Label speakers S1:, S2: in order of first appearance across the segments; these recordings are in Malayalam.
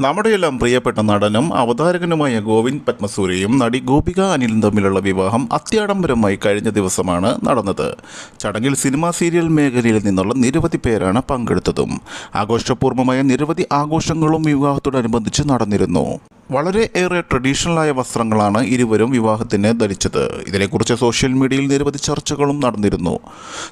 S1: നമ്മുടെയെല്ലാം പ്രിയപ്പെട്ട നടനും അവതാരകനുമായ ഗോവിന്ദ് പത്മസൂരിയും നടി ഗോപിക അനിലും തമ്മിലുള്ള വിവാഹം അത്യാഡംബരമായി കഴിഞ്ഞ ദിവസമാണ് നടന്നത്. ചടങ്ങിൽ സിനിമാ സീരിയൽ മേഖലയിൽ നിന്നുള്ള നിരവധി പേരാണ് പങ്കെടുത്തതും. ആഘോഷപൂർവമായ നിരവധി ആഘോഷങ്ങളും വിവാഹത്തോടനുബന്ധിച്ച് നടന്നിരുന്നു. വളരെ ഏറെ ട്രഡീഷണലായ വസ്ത്രങ്ങളാണ് ഇരുവരും വിവാഹത്തിന് ധരിച്ചത്. ഇതിനെക്കുറിച്ച് സോഷ്യൽ മീഡിയയിൽ നിരവധി ചർച്ചകളും നടന്നിരുന്നു.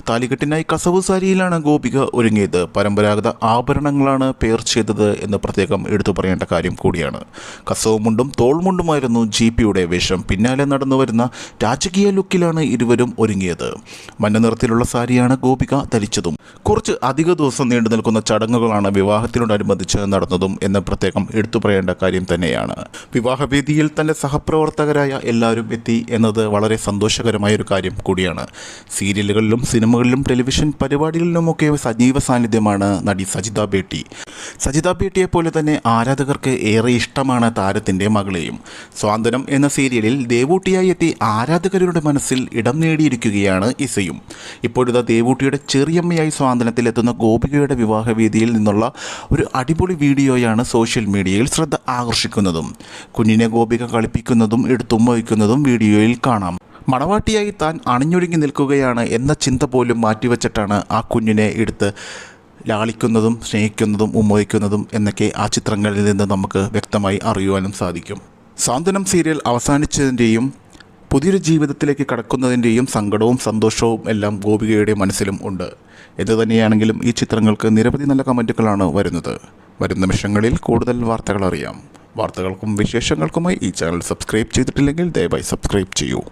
S1: താലികെട്ടിനായി കസവ് സാരിയിലാണ് ഗോപിക ഒരുങ്ങിയത്. പരമ്പരാഗത ആഭരണങ്ങളാണ് പേർ ചെയ്തത് എന്ന് പ്രത്യേകം എടുത്തു പറയേണ്ട കാര്യം കൂടിയാണ്. കസവ് മുണ്ടും തോൾമുണ്ടുമായിരുന്നു ജി പിയുടെ വേഷം. പിന്നാലെ നടന്നു വരുന്ന രാജകീയ ലുക്കിലാണ് ഇരുവരും ഒരുങ്ങിയത്. മഞ്ഞ നിറത്തിലുള്ള സാരിയാണ് ഗോപിക ധരിച്ചതും. കുറച്ച് അധിക ദിവസം നീണ്ടു നിൽക്കുന്ന ചടങ്ങുകളാണ് വിവാഹത്തിനോടനുബന്ധിച്ച് നടന്നതും എന്ന് പ്രത്യേകം എടുത്തു പറയേണ്ട കാര്യം തന്നെയാണ്. വിവാഹവേദിയിൽ തന്റെ സഹപ്രവർത്തകരായ എല്ലാവരും എത്തി എന്നത് വളരെ സന്തോഷകരമായ ഒരു കാര്യം കൂടിയാണ്. സീരിയലുകളിലും സിനിമകളിലും ടെലിവിഷൻ പരിപാടികളിലുമൊക്കെ സജീവ സാന്നിധ്യമാണ് നടി സജിത ബേട്ടി. സജിത ബേട്ടിയെ പോലെ തന്നെ ആരാധകർക്ക് ഏറെ ഇഷ്ടമാണ് താരത്തിന്റെ മകളെയും. സ്വാതന്ത്ര്യം എന്ന സീരിയലിൽ ദേവൂട്ടിയായി എത്തി ആരാധകരുടെ മനസ്സിൽ ഇടം നേടിയിരിക്കുകയാണ് ഇസയും. ഇപ്പോഴിതാ ദേവൂട്ടിയുടെ ചെറിയമ്മയായി സ്വാതന്ത്ര്യത്തിലെത്തുന്ന ഗോപികയുടെ വിവാഹവേദിയിൽ നിന്നുള്ള ഒരു അടിപൊളി വീഡിയോയാണ് സോഷ്യൽ മീഡിയയിൽ ശ്രദ്ധ ആകർഷിക്കുന്നതും. കുഞ്ഞിനെ ഗോപിക കളിപ്പിക്കുന്നതും എടുത്തും വഹിക്കുന്നതും വീഡിയോയിൽ കാണാം. മണവാട്ടിയായി താൻ അണിഞ്ഞൊരുങ്ങി നിൽക്കുകയാണ് എന്ന ചിന്ത പോലും മാറ്റിവെച്ചിട്ടാണ് ആ കുഞ്ഞിനെ എടുത്ത് ലാളിക്കുന്നതും സ്നേഹിക്കുന്നതും ഉമ്മോയിക്കുന്നതും എന്നൊക്കെ ആ ചിത്രങ്ങളിൽ നിന്ന് നമുക്ക് വ്യക്തമായി അറിയുവാനും സാധിക്കും. സാന്ത്വനം സീരിയൽ അവസാനിച്ചതിന്റെയും പുതിയൊരു ജീവിതത്തിലേക്ക് കടക്കുന്നതിന്റെയും സങ്കടവും സന്തോഷവും എല്ലാം ഗോപികയുടെ മനസ്സിലും ഉണ്ട്. എന്തു തന്നെയാണെങ്കിലും ഈ ചിത്രങ്ങൾക്ക് നിരവധി നല്ല കമന്റുകളാണ് വരുന്നത്. വരും നിമിഷങ്ങളിൽ കൂടുതൽ വാർത്തകൾ അറിയാം. വാർത്തകൾക്കും വിശേഷങ്ങൾക്കുമായി ഈ ചാനൽ സബ്സ്ക്രൈബ് ചെയ്തിട്ടില്ലെങ്കിൽ ദയവായി സബ്സ്ക്രൈബ് ചെയ്യൂ.